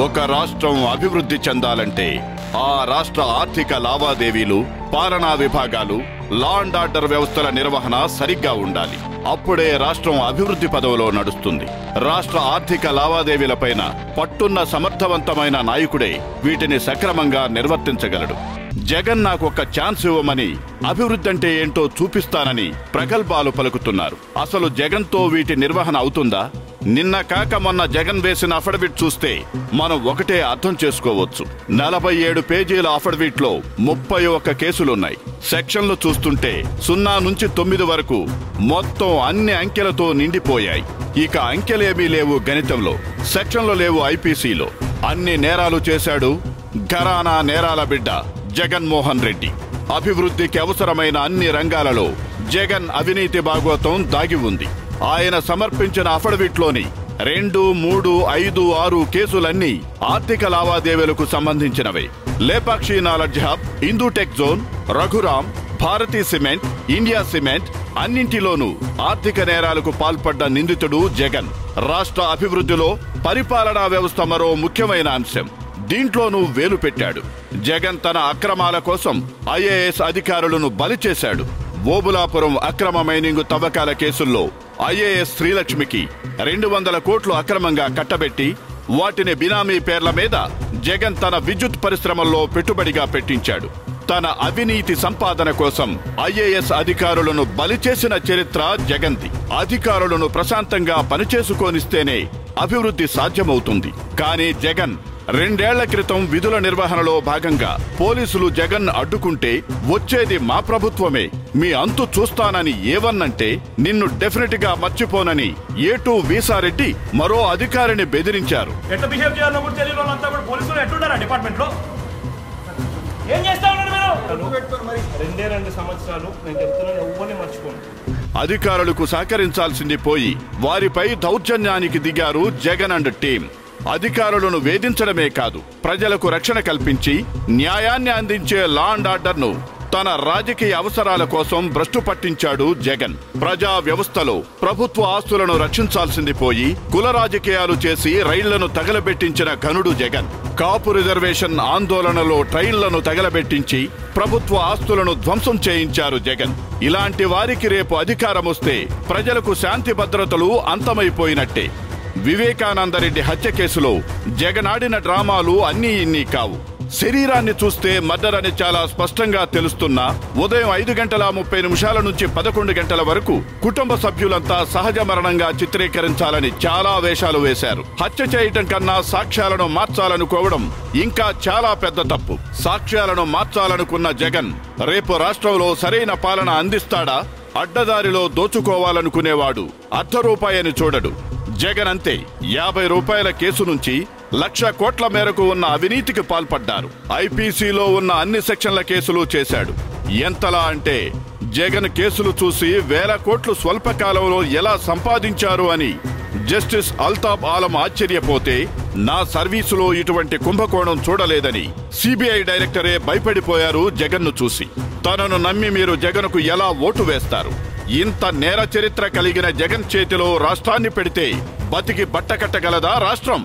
ఒక రాష్ట్రం అభివృద్ధి చెందాలంటే ఆ రాష్ట్ర ఆర్థిక లావాదేవీలు పాలనా విభాగాలు లా అండ్ ఆర్డర్ వ్యవస్థల నిర్వహణ సరిగ్గా ఉండాలి. అప్పుడే రాష్ట్రం అభివృద్ధి పదవిలో నడుస్తుంది. రాష్ట్ర ఆర్థిక లావాదేవీలపైన పట్టున్న సమర్థవంతమైన నాయకుడే వీటిని సక్రమంగా నిర్వర్తించగలడు. జగన్ నాకు ఒక ఛాన్స్ ఇవ్వమని అభివృద్ధి అంటే ఏంటో చూపిస్తానని ప్రగల్భాలు పలుకుతున్నారు. అసలు జగన్తో వీటి నిర్వహణ అవుతుందా? నిన్న కాక మొన్న జగన్ వేసిన అఫిడవిట్ చూస్తే మనం ఒకటే అర్థం చేసుకోవచ్చు. నలభై ఏడు పేజీల అఫిడవిట్లో ముప్పై ఒక్క కేసులున్నాయి. సెక్షన్లు చూస్తుంటే సున్నా నుంచి తొమ్మిది వరకు మొత్తం అన్ని అంకెలతో నిండిపోయాయి. ఇక అంకెలేమీ లేవు గణితంలో. సెక్షన్లు లేవు ఐపీసీలో. అన్ని నేరాలు చేశాడు ఘరానా నేరాల బిడ్డ జగన్మోహన్ రెడ్డి. అభివృద్ధికి అవసరమైన అన్ని రంగాలలో జగన్ అవినీతి భాగోతం దాగి ఉంది. ఆయన సమర్పించిన అఫడవిట్లోని రెండు మూడు ఐదు ఆరు కేసులన్నీ ఆర్థిక లావాదేవీలకు సంబంధించినవే. Lepakshi knowledge hub Indutech zone Raghuram Bharathi cement India cement అన్నింటిలోనూ ఆర్థిక నేరాలకు పాల్పడ్డ నిందితుడు జగన్. రాష్ట్ర అభివృద్ధిలో పరిపాలనా వ్యవస్థ మరో ముఖ్యమైన అంశం. దీంట్లోనూ వేలు పెట్టాడు జగన్ తన అక్రమాల కోసం ఐఏఎస్ అధికారులను బలి చేశాడు. ఓబులాపురం అక్రమ మైనింగ్ తవ్వకాల కేసుల్లో ఐఏఎస్ శ్రీలక్ష్మికి రెండు వందల కోట్లు అక్రమంగా కట్టబెట్టి వాటిని బినామీ పేర్ల మీద జగన్ తన విద్యుత్ పరిశ్రమల్లో పెట్టుబడిగా పెట్టించాడు. తన అవినీతి సంపాదన కోసం ఐఏఎస్ అధికారులను బలి చేసిన చరిత్ర జగన్ది అధికారులను ప్రశాంతంగా పనిచేసుకోనిస్తేనే అభివృద్ధి సాధ్యమవుతుంది. కానీ జగన్ రెండేళ్ళ క్రితం విధుల నిర్వహణలో భాగంగా పోలీసులు జగన్ అడ్డుకుంటే వచ్చేది మా ప్రభుత్వమే. మీ అంతు చూస్తానని ఏవన్నంటే నిన్ను డెఫినెట్గా మర్చిపోనని ఏటూ వీసారెడ్డి మరో అధికారిని బెదిరించారు. ఏం చేస్తా ఉన్నారు మీరు? రెండే రెండు సంవత్సరాలు నేను చెప్తున్నాను ఎవ్వరిని అధికారులకు సహకరించాల్సింది పోయి వారిపై దౌర్జన్యానికి దిగారు జగన్ అండ్ టీం. అధికారులను వేధించడమే కాదు ప్రజలకు రక్షణ కల్పించి న్యాయాన్ని అందించే లా అండ్ ఆర్డర్ను తన రాజకీయ అవసరాల కోసం భ్రష్టు పట్టించాడు జగన్. ప్రజా వ్యవస్థలో ప్రభుత్వ ఆస్తులను రక్షించాల్సింది పోయి కుల రాజకీయాలు చేసి రైళ్ళను తగలబెట్టించిన ఘనుడు జగన్. కాపు రిజర్వేషన్ ఆందోళనలో ట్రైన్లను తగలబెట్టించి ప్రభుత్వ ఆస్తులను ధ్వంసం చేయించారు జగన్. ఇలాంటి వారికి రేపు అధికారం వస్తే ప్రజలకు శాంతి భద్రతలు అంతమైపోయినట్టే. వివేకానందరెడ్డి హత్య కేసులో జగనాడిన డ్రామాలు అన్నీ ఇన్ని కావు. శరీరాన్ని చూస్తే మర్డర్ అని చాలా స్పష్టంగా తెలుస్తున్నా ఉదయం ఐదు గంటల ముప్పై నిమిషాల నుంచి పదకొండు గంటల వరకు కుటుంబ సభ్యులంతా సహజ మరణంగా చిత్రీకరించాలని చాలా వేషాలు వేశారు. హత్య చేయటం కన్నా సాక్ష్యాలను మార్చాలనుకోవడం ఇంకా చాలా పెద్ద తప్పు. సాక్ష్యాలను మార్చాలనుకున్న జగన్ రేపు రాష్ట్రంలో సరైన పాలన అందిస్తాడా? అడ్డదారిలో దోచుకోవాలనుకునేవాడు అర్ధ రూపాయని చూడడు. జగన్ అంతే. యాభై రూపాయల కేసు నుంచి లక్ష కోట్ల మేరకు ఉన్న అవినీతికి పాల్పడ్డారు. ఐపీసీలో ఉన్న అన్ని సెక్షన్ల కేసులు చేశాడు. ఎంతలా అంటే జగన్ కేసులు చూసి వేల కోట్లు స్వల్పకాలంలో ఎలా సంపాదించారు అని జస్టిస్ అల్తాబ్ ఆలం ఆశ్చర్యపోతే నా సర్వీసులో ఇటువంటి కుంభకోణం చూడలేదని సిబిఐ డైరెక్టరే భయపడిపోయారు జగన్ను చూసి. తనను నమ్మి మీరు జగన్కు ఎలా ఓటు వేస్తారు? ఇంత నేర చరిత్ర కలిగిన జగన్ చేతిలో రాష్ట్రాన్ని పెడితే బతికి బట్టకట్టగలదా రాష్ట్రం?